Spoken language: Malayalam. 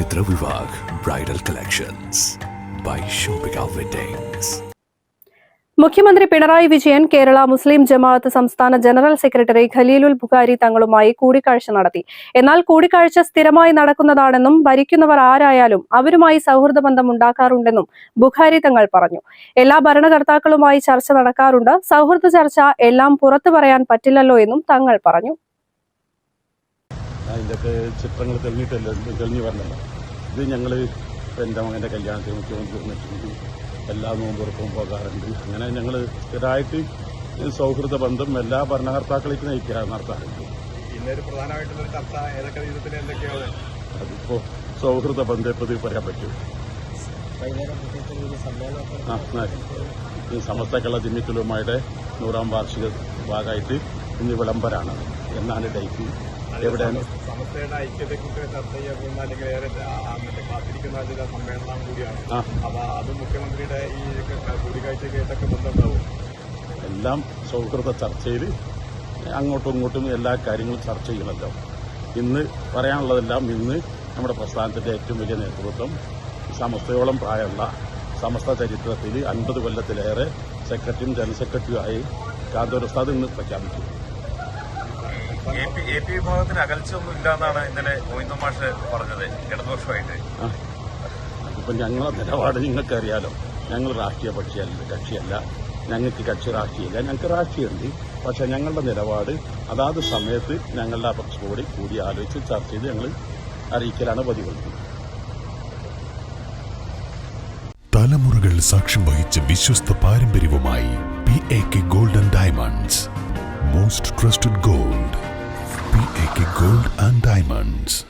Chitra Vivah bridal collections by Shobika weddings മുഖ്യമന്ത്രി പിണറായി വിജയൻ കേരള മുസ്ലിം ജമാഅത്ത് സംസ്ഥാന ജനറൽ സെക്രട്ടറി ഖലീലുൽ ബുഖാരി തങ്ങളുമായി കൂടിക്കാഴ്ച നടത്തി. എന്നാൽ കൂടിക്കാഴ്ച സ്ഥിരമായി നടക്കുന്നതാണെന്നും ഭരിക്കുന്നവർ ആരായാലും അവരുമായി സൗഹൃദ ബന്ധം ഉണ്ടാക്കാറുണ്ടെന്നും ബുഖാരി തങ്ങൾ പറഞ്ഞു. എല്ലാ ഭരണകർത്താക്കളുമായി ചർച്ച നടക്കാറുണ്ട്. സൗഹൃദ ചർച്ച എല്ലാം പുറത്തു പറയാൻ പറ്റില്ലല്ലോ എന്നും തങ്ങൾ പറഞ്ഞു. അതിന്റെയൊക്കെ ചിത്രങ്ങൾ തെളിഞ്ഞിട്ടല്ലോ തെളിഞ്ഞു വരണല്ലോ ഇത് ഞങ്ങൾ എന്റെ മകന്റെ കല്യാണത്തിന് മുഖ്യമന്ത്രി വന്നിട്ടുണ്ട്. എല്ലാ നോമ്പുറക്കും പോകാറുണ്ട്. അങ്ങനെ ഞങ്ങൾ സ്ഥിരമായിട്ട് സൗഹൃദ ബന്ധം എല്ലാ ഭരണകർത്താക്കളേക്ക് നയിക്കുക നടത്താറുണ്ട്. അതിപ്പോ സൗഹൃദ ബന്ധം ഇപ്പോൾ ഇത് പറയാൻ പറ്റും. സമസ്ത കേരള ജിമ്മിത്തുലുമായുടെ നൂറാം വാർഷിക ഭാഗമായിട്ട് ഇന്ന് വിളംബരാണ്. എന്നാണ് ഡേറ്റ്. എവിടെയാണ്? ചില സമ്മേളനം കൂടിയാണ്. അപ്പൊ അത് മുഖ്യമന്ത്രിയുടെ ഈ കൂടിക്കാഴ്ചയ്ക്ക് ഏതൊക്കെ ബന്ധമുണ്ടാവും എല്ലാം സൗഹൃദ ചർച്ചയിൽ അങ്ങോട്ടും ഇങ്ങോട്ടും എല്ലാ കാര്യങ്ങളും ചർച്ച ചെയ്യണമല്ലോ ഇന്ന് പറയാനുള്ളതെല്ലാം ഇന്ന് നമ്മുടെ പ്രസ്ഥാനത്തിന്റെ ഏറ്റവും വലിയ നേതൃത്വം സമസ്തയോളം പ്രായമുള്ള സമസ്ത ചരിത്രത്തിൽ അൻപത് കൊല്ലത്തിലേറെ സെക്രട്ടറിയും ജനറൽ സെക്രട്ടറിയുമായി കാന്തൂർ ഉസ്താദ് ഇന്ന് പ്രഖ്യാപിച്ചു. എ പി വിഭാഗത്തിന് അകൽച്ചയൊന്നും ഇല്ലാന്നാണ് ഇന്നലെ ഗോവിന്ദ മാഷ് പറഞ്ഞത് ഇടതുപക്ഷമായിട്ട്. ആ അതിപ്പോൾ ഞങ്ങളെ നിലപാട് നിങ്ങൾക്കറിയാലോ. ഞങ്ങൾ രാഷ്ട്രീയ പക്ഷിയല്ല കക്ഷിയല്ല. ഞങ്ങൾക്ക് കക്ഷി രാഷ്ട്രീയമില്ല. ഞങ്ങൾക്ക് രാഷ്ട്രീയമുണ്ട്. പക്ഷേ ഞങ്ങളുടെ നിലപാട് അതാത് സമയത്ത് ഞങ്ങളുടെ അപക്ഷോടി കൂടി ആലോചിച്ച് ചർച്ച ചെയ്ത് ഞങ്ങൾ അറിയിക്കലാണ് പതിവ് തലമുറകൾ സാക്ഷ്യം വഹിച്ച വിശ്വസ്ത പാരമ്പര്യവുമായി P A K gold and diamonds most trusted gold P A K gold and diamonds